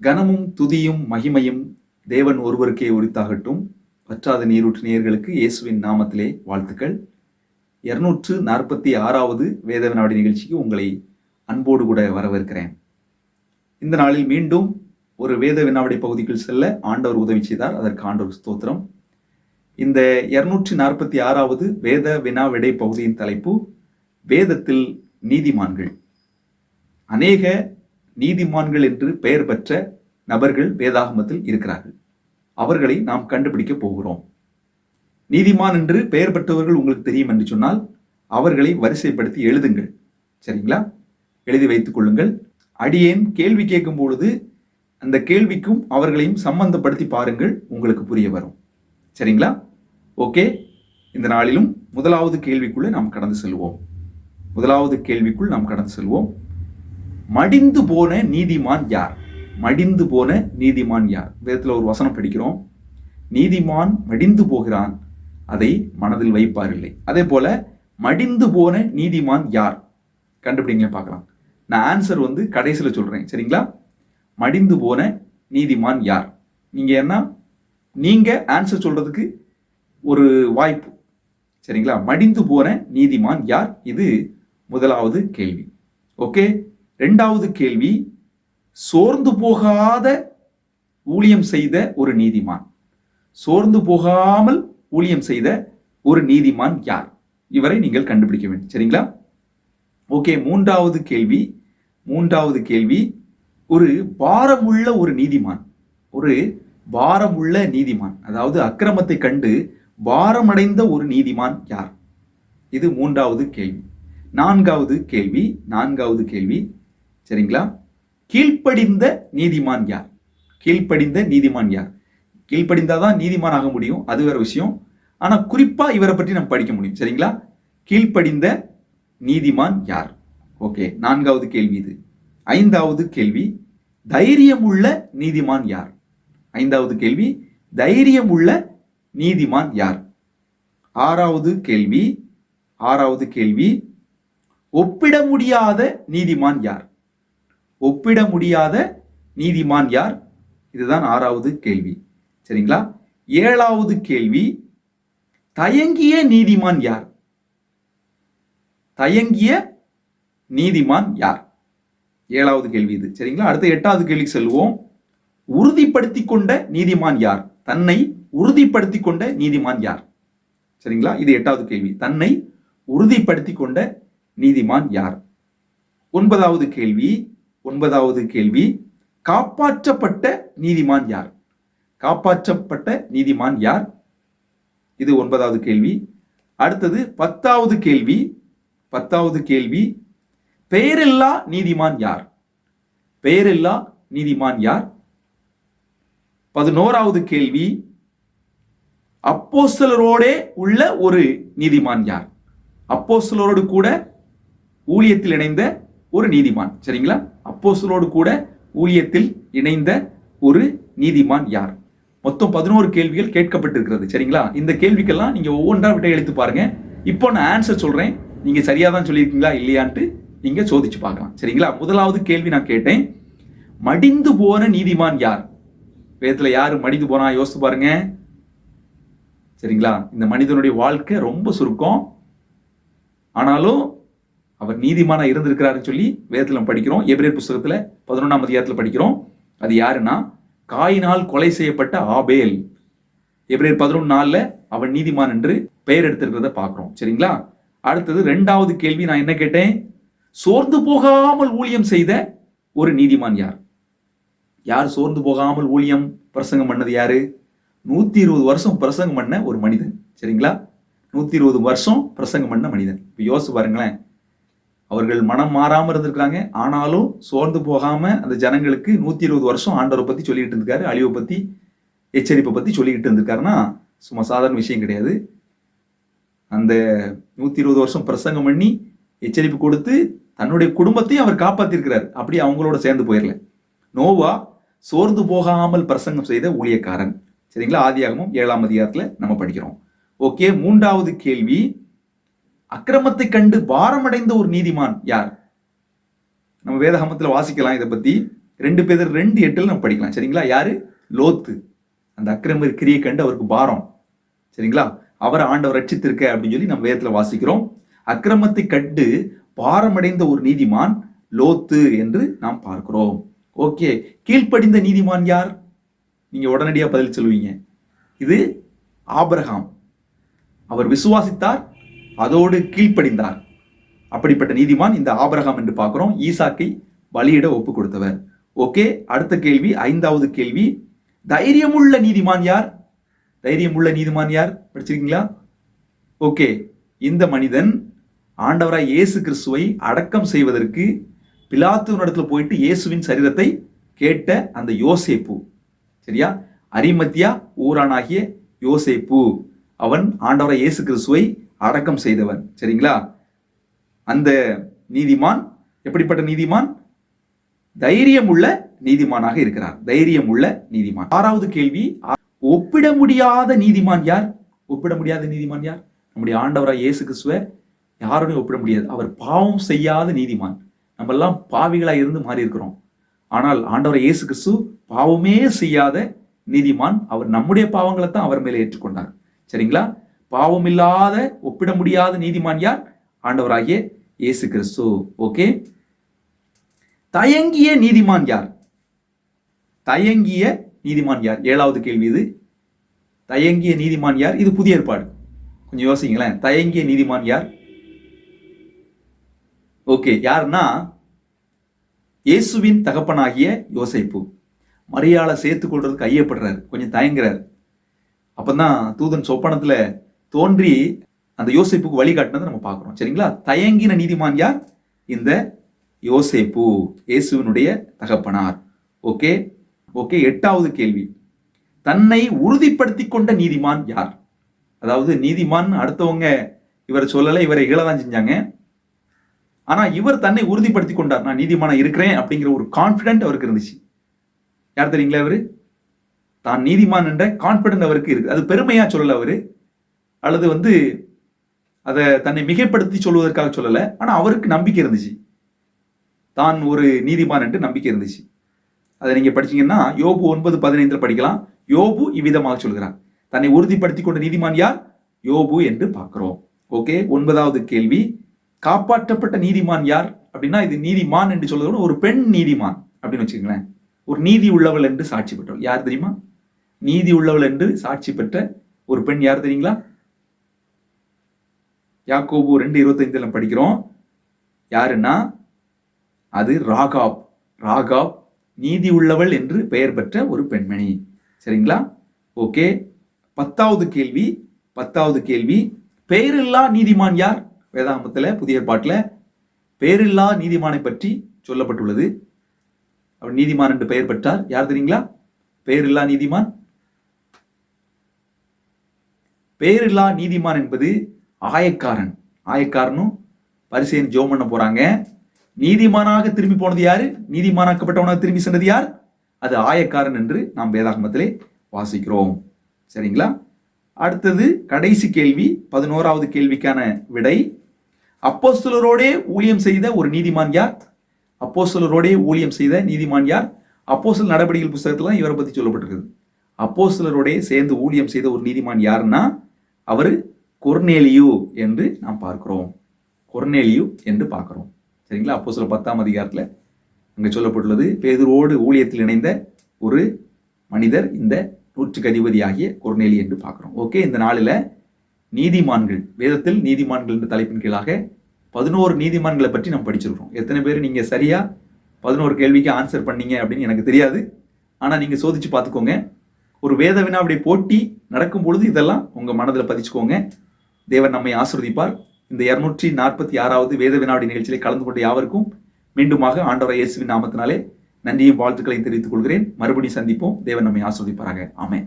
கனமும் துதியும் மகிமையும் தேவன் ஒருவருக்கே உரித்தாகட்டும் பற்றாத நீரூற்று நேயர்களுக்கு இயேசுவின் நாமத்திலே வாழ்த்துக்கள். இருநூற்று நாற்பத்தி ஆறாவது வேதவனாடி நிகழ்ச்சிக்கு உங்களை அன்போடு கூட வரவேற்கிறேன். இந்த நாளில் மீண்டும் ஒரு வேத வினாவடி பகுதிக்குள் செல்ல ஆண்டவர் உதவி செய்தார். அதற்கு ஆண்டவர் ஸ்தோத்திரம். இந்த இருநூற்றி நாற்பத்தி ஆறாவது வேத வினாவிடை பகுதியின் தலைப்பு வேதத்தில் நீதிமான்கள். அநேக நீதிமான்கள் என்று பெயர் பெற்ற நபர்கள் வேதாகமத்தில் இருக்கிறார்கள். அவர்களை நாம் கண்டுபிடிக்க போகிறோம். நீதிமான் என்று பெயர் பெற்றவர்கள் உங்களுக்கு தெரியும் என்று சொன்னால் அவர்களை வரிசைப்படுத்தி எழுதுங்கள். சரிங்களா? எழுதி வைத்துக் கொள்ளுங்கள். அடியேன் கேள்வி கேட்கும் பொழுது அந்த கேள்விக்கும் அவர்களையும் சம்பந்தப்படுத்தி பாருங்கள் உங்களுக்கு புரிய வரும். சரிங்களா? ஓகே. இந்த நாளிலும் முதலாவது கேள்விக்குள்ளே நாம் கடந்து செல்வோம். முதலாவது கேள்விக்குள் நாம் கடந்து செல்வோம். மடிந்து போன நீதிமான் யார்? மடிந்து போன நீதிமான் யார்? வேதத்தில் ஒரு வசனம் படிக்கிறோம். நீதிமான் மடிந்து போகிறான் அதை மனதில் வைப்பார் இல்லை. அதே போல மடிந்து போன நீதிமான் யார்? கண்டுபிடிங்க பார்க்கலாம். நான் ஆன்சர் வந்து கடைசியில் சொல்கிறேன் சரிங்களா? மடிந்து போன நீதிமான் யார்? நீங்கள் என்ன? நீங்கள் ஆன்சர் சொல்கிறதுக்கு ஒரு வாய்ப்பு. சரிங்களா? மடிந்து போன நீதிமான் யார்? இது முதலாவது கேள்வி. ஓகே ரெண்டாவது கேள்வி சோர்ந்து போகாத ஊழியம் செய்த ஒரு நீதிமான். சோர்ந்து போகாமல் ஊழியம் செய்த ஒரு நீதிமான் யார்? இவரை நீங்கள் கண்டுபிடிக்க வேண்டும். சரிங்களா? ஓகே மூன்றாவது கேள்வி மூன்றாவது கேள்வி. ஒரு பாரமுள்ள ஒரு நீதிமான் ஒரு பாரமுள்ள நீதிமான் அதாவது அக்கிரமத்தை கண்டு பாரமடைந்த ஒரு நீதிமான் யார்? இது மூன்றாவது கேள்வி. நான்காவது கேள்வி நான்காவது கேள்வி. சரிங்களா? கீழ்ப்படிந்த நீதிமான் யார்? கீழ்ப்படிந்த நீதிமான் யார்? கீழ்ப்படிந்தாதான் நீதிமான் ஆக முடியும். அது வேற விஷயம். ஆனா குறிப்பா இவரை பற்றி நம்ம படிக்க முடியும். சரிங்களா? கீழ்ப்படிந்த நீதிமான் யார்? ஓகே நான்காவது கேள்வி இது. ஐந்தாவது கேள்வி தைரியம் உள்ள நீதிமான் யார்? ஐந்தாவது கேள்வி தைரியம் உள்ள நீதிமான் யார்? ஆறாவது கேள்வி ஆறாவது கேள்வி ஒப்பிட முடியாத நீதிமான் யார்? ஒப்பிட முடியாத நீதிமான் யார்? இதுதான் ஆறாவது கேள்வி. சரிங்களா? ஏழாவது கேள்வி தயங்கிய நீதிமான் யார்? தயங்கிய நீதிமான் யார்? ஏழாவது கேள்வி இது. சரிங்களா? அடுத்த எட்டாவது கேள்வி செல்வோம். உறுதிப்படுத்தி கொண்ட நீதிமான் யார்? தன்னை உறுதிப்படுத்தி கொண்ட நீதிமான் யார்? சரிங்களா? இது எட்டாவது கேள்வி. தன்னை உறுதிப்படுத்தி கொண்ட நீதிமான் யார்? ஒன்பதாவது கேள்வி ஒன்பதாவது கேள்வி காப்பாற்றப்பட்ட நீதிமான் யார்? காப்பாற்றப்பட்ட நீதிமான் யார்? இது ஒன்பதாவது கேள்வி. அடுத்தது பத்தாவது கேள்வி. பத்தாவது கேள்வி பெயரில்லா நீதிமான் யார்? பெயரில்லா நீதிமான் யார்? பதினோராவது கேள்வி அப்போஸ்தலரோடே உள்ள ஒரு நீதிமான் யார்? அப்போஸ்தலரோடு கூட ஊழியத்தில் இணைந்த ஒரு நீதிமான். சரிங்களா? அப்போசலோடு கூட ஊழியத்தில் இணைந்த ஒரு நீதிமான் யார்? மொத்தம் பதினோரு கேள்விகள் கேட்கப்பட்டிருக்கிறது சரிங்களா? இந்த கேள்விக்கெல்லாம் நீங்க ஒவ்வொன்றா விட்டை எழுத்து பாருங்க. இப்போ நான் ஆன்சர் சொல்றேன். நீங்க சரியா தான் சொல்லியிருக்கீங்களா இல்லையான்ட்டு நீங்க சோதிச்சு பார்க்கலாம் சரிங்களா? முதலாவது கேள்வி நான் கேட்டேன். மடிந்து போன நீதிமான் யார்? வேதத்துல யாரு மடிந்து போனா? யோசித்து பாருங்க. சரிங்களா? இந்த மனிதனுடைய வாழ்க்கை ரொம்ப சுருக்கம். ஆனாலும் அவர் நீதிமானா இருந்திருக்கிறாருன்னு சொல்லி வேதத்துல நம்ம படிக்கிறோம். எபிரேர் புஸ்தகத்துல பதினொன்றாம் அதிகாரத்துல படிக்கிறோம். அது யாருன்னா? காயினால் கொலை செய்யப்பட்ட ஆபேல். எபிரேர் பதினொன்று நாள்ல அவன் நீதிமான் என்று பெயர் எடுத்திருக்கிறத பார்க்குறோம். சரிங்களா? அடுத்தது ரெண்டாவது கேள்வி நான் என்ன கேட்டேன்? சோர்ந்து போகாமல் ஊழியம் செய்த ஒரு நீதிமான் யார்? யார் சோர்ந்து போகாமல் ஊழியம் பிரசங்கம் பண்ணது யாரு? நூத்தி இருபது வருஷம் பிரசங்கம் பண்ண ஒரு மனிதன். சரிங்களா? நூத்தி இருபது வருஷம் பிரசங்கம் பண்ண மனிதன். இப்போ யோசிச்சு பாருங்களேன். அவர்கள் மனம் மாறாம இருந்திருக்காங்க ஆனாலும் சோர்ந்து போகாம அந்த ஜனங்களுக்கு நூத்தி இருபது வருஷம் ஆண்டவரை பத்தி சொல்லிட்டு இருந்திருக்காரு அழிவை பத்தி எச்சரிப்பை பத்தி சொல்லிக்கிட்டு இருந்திருக்காருன்னா சும்மா சாதாரண விஷயம் கிடையாது. அந்த நூத்தி இருபது வருஷம் பிரசங்கம் பண்ணி எச்சரிப்பு கொடுத்து தன்னுடைய குடும்பத்தையும் அவர் காப்பாத்திருக்கிறார். அப்படி அவங்களோட சேர்ந்து போயிடல நோவா சோர்ந்து போகாமல் பிரசங்கம் செய்த ஊழியக்காரன். சரிங்களா? ஆதியாகமும் ஏழாம் அதிகாரத்துல நம்ம படிக்கிறோம். ஓகே மூன்றாவது கேள்வி. அக்கிரமத்தை கண்டு பாரமடைந்த ஒரு நீதிமான் யார்? நம்ம வேதாகமத்துல வாசிக்கலாம் இதை பத்தி. ரெண்டு பேர் ரெண்டு எட்டுல நம்ம படிக்கலாம். சரிங்களா? யாரு? லோத்து. அந்த அக்கிரம கிரியை கண்டு அவருக்கு பாரம். சரிங்களா? அவரை ஆண்டவர் ரட்சித்திருக்க அப்படின்னு சொல்லி நம்ம வேதத்துல வாசிக்கிறோம். அக்கிரமத்தை கண்டு பாரமடைந்த ஒரு நீதிமான் லோத்து என்று நாம் பார்க்கிறோம். ஓகே. கீழ்ப்படிந்த நீதிமான் யார்? நீங்க உடனடியா பதில் சொல்லுவீங்க. இது ஆபிரகாம். அவர் விசுவாசித்தார் அதோடு கீழ்ப்படிந்தார். அப்படிப்பட்ட நீதிமான் இந்த ஆபரகாம் என்று பார்க்குறோம். ஈசாக்கை பலியிட ஒப்பு கொடுத்தவர் ஓகே அடுத்த கேள்வி ஐந்தாவது கேள்வி. தைரியமுள்ள நீதிமான் யார்? தைரியமுள்ள நீதிமான் யார்? படிச்சிருக்கீங்களா? ஓகே இந்த மனிதன் ஆண்டவராய் இயேசு கிறிஸ்துவை அடக்கம் செய்வதற்கு பிலாத்துவனிடத்துல போயிட்டு இயேசுவின் சரீரத்தை கேட்ட அந்த யோசேப்பு. சரியா? அரிமத்தியா ஊரானாகிய யோசேப்பு. அவன் ஆண்டவராய் இயேசு கிறிஸ்துவை அடக்கம் செய்தவன். சரிங்களா? அந்த நீதிமான் எப்படிப்பட்ட நீதிமான்? தைரியமுள்ள நீதிமானாக இருக்கிறார். தைரியம் உள்ள நீதிமான். ஆறாவது கேள்வி ஒப்பிட முடியாத நீதிமான் யார்? ஒப்பிட முடியாத நீதிமான் யார்? நம்முடைய ஆண்டவராய் இயேசு கிறிஸ்துவ யாரோடையும் ஒப்பிட முடியாது. அவர் பாவம் செய்யாத நீதிமான். நம்ம எல்லாம் பாவிகளா இருந்து மாறி இருக்கிறோம் ஆனால் ஆண்டவர் இயேசு கிறிஸ்து பாவமே செய்யாத நீதிமான். அவர் நம்முடைய பாவங்களை தான் அவர் மேலே ஏற்றுக்கொண்டார். சரிங்களா? பாவமில்லாத ஒப்பிட முடியாத நீதிமான் யார்? ஆண்டவராகிய இயேசு கிறிஸ்து ஓகே தயங்கிய நீதிமான் யார்? தயங்கிய நீதிமான் யார்? ஏழாவது கேள்வி இது. தயங்கிய நீதிமான் யார்? இது புதிய ஏற்பாடு. கொஞ்சம் யோசிங்களேன். தயங்கிய நீதிமான் யார்? ஓகே யாருன்னா இயேசுவின் தகப்பனாகிய யோசைப்பு. மரியாதை சேர்த்து கொள்றதுக்கு ஐயப்படுறாரு. கொஞ்சம் தயங்குறாரு. அப்பதான் தூதன் சொப்பனத்துல தோன்றி அந்த யோசிப்புக்கு வழிகாட்டினதை நம்ம பார்க்குறோம். சரிங்களா? தயங்கின நீதிமான் யார்? இந்த யோசேப்பு இயேசுவினுடைய தகப்பனார். ஓகே? ஓகே எட்டாவது கேள்வி. தன்னை உறுதிப்படுத்தி கொண்ட நீதிமான் யார்? அதாவது நீதிமான் அடுத்தவங்க இவரை சொல்லலை இவரை இகழதான் செஞ்சாங்க. ஆனா இவர் தன்னை உறுதிப்படுத்தி கொண்டார். நான் நீதிமானம் இருக்கிறேன் அப்படிங்கிற ஒரு கான்பிடன்ட் அவருக்கு இருந்துச்சு. யார் தெரியுங்களா அவரு தான் நீதிமான் என்ற கான்பிடன்ட் அவருக்கு இருக்கு. அது பெருமையா சொல்லல அவரு. அல்லது வந்து அதை தன்னை மிகைப்படுத்தி சொல்வதற்காக சொல்லலை. ஆனால் அவருக்கு நம்பிக்கை இருந்துச்சு. தான் ஒரு நீதிமான் என்று நம்பிக்கை இருந்துச்சு. அதை நீங்கள் படிச்சீங்கன்னா யோபு ஒன்பது பதினைந்தில் படிக்கலாம். யோபு இவ்விதமாக சொல்கிறான் தன்னை உறுதிப்படுத்தி கொண்ட நீதிமான் யார்? யோபு என்று பார்க்கிறோம். ஓகே ஒன்பதாவது கேள்வி. காப்பாற்றப்பட்ட நீதிமான் யார்? அப்படின்னா இது நீதிமான் என்று சொல்றதோட ஒரு பெண் நீதிமான் அப்படின்னு வச்சுக்கோங்களேன். ஒரு நீதி உள்ளவள் என்று சாட்சி பெற்றவள். யார் தெரியுமா? நீதி உள்ளவள் என்று சாட்சி பெற்ற ஒரு பெண் யார் தெரியுங்களா? யாக்கோபு ரெண்டு இருபத்தைந்துல படிக்கிறோம். யாருன்னா? அது ராகாப். ராகாப் நீதி உள்ளவள் என்று பெயர் பெற்ற ஒரு பெண்மணி. சரிங்களா? ஓகே. பத்தாவது கேள்வி. பத்தாவது கேள்வி. பெயரில்லா நீதிமான் யார்? வேதாமத்தில் புதிய பாட்டில். பெயரில்லா நீதிமானை பற்றி சொல்லப்பட்டுள்ளது. அவர் நீதிமான் என்று பெயர் பெற்றார். யார் தெரியுங்களா? பெயரில்லா நீதிமான். பெயரில்லா நீதிமான் என்பது ஆயக்காரன். ஆயக்காரனும் பரிசையன் ஜோம் பண்ண போறாங்க. நீதிமானாக திரும்பி போனது யாரு? நீதிமானாக்கப்பட்டவனாக திரும்பி சென்றது யார்? அது ஆயக்காரன் என்று நாம் வேதாகமத்திலே வாசிக்கிறோம். சரிங்களா? அடுத்தது கடைசி கேள்வி பதினோராவது கேள்விக்கான விடை. அப்போஸ்தலரோடே ஊழியம் செய்த ஒரு நீதிமான் யார்? அப்போஸ்தலரோடே ஊழியம் செய்த நீதிமான் யார்? அப்போஸ்தல நடவடிக்கைகள் புஸ்தகத்தில் இவரை பற்றி சொல்லப்பட்டிருக்குது. அப்போஸ்தலரோடே சேர்ந்து ஊழியம் செய்த ஒரு நீதிமான் யாருன்னா அவர் கொர்னேலியு என்று நாம் பார்க்கிறோம். கொர்னேலியு என்று பார்க்கிறோம். சரிங்களா? அப்போ சில பத்தாம் அதிகாரத்தில் அங்கே சொல்லப்பட்டுள்ளது பேதுரோடு ஊழியத்தில் இணைந்த ஒரு மனிதர் இந்த நூற்றுக்கு அதிபதியாகிய கொர்னேலி என்று பார்க்குறோம். ஓகே இந்த நாளில் நீதிமான்கள் வேதத்தில் நீதிமான்கள் என்ற தலைப்பின் கீழாக பதினோரு நீதிமான்களை பற்றி நம்ம படிச்சிருக்கிறோம். எத்தனை பேர்? நீங்கள் சரியாக பதினோரு கேள்விக்கு ஆன்சர் பண்ணீங்க அப்படின்னு எனக்கு தெரியாது. ஆனால் நீங்கள் சோதிச்சு பார்த்துக்கோங்க. ஒரு வேத வினாவுடைய போட்டி நடக்கும் பொழுது இதெல்லாம் உங்கள் மனதில் பதிச்சுக்கோங்க. தேவன் நம்மை ஆசிர்வதிப்பார். இந்த இருநூற்றி நாற்பத்தி ஆறாவது வேத வினாடி நிகழ்ச்சியில் கலந்து கொண்ட யாவருக்கும் மீண்டுமாக ஆண்டவர் இயேசுவின் நாமத்தினாலே நன்றியும் வாழ்த்துக்களையும் தெரிவித்துக் கொள்கிறேன். மறுபடியும் சந்திப்போம். தேவன் நம்மை ஆசிர்வதிப்பாராக. ஆமென்.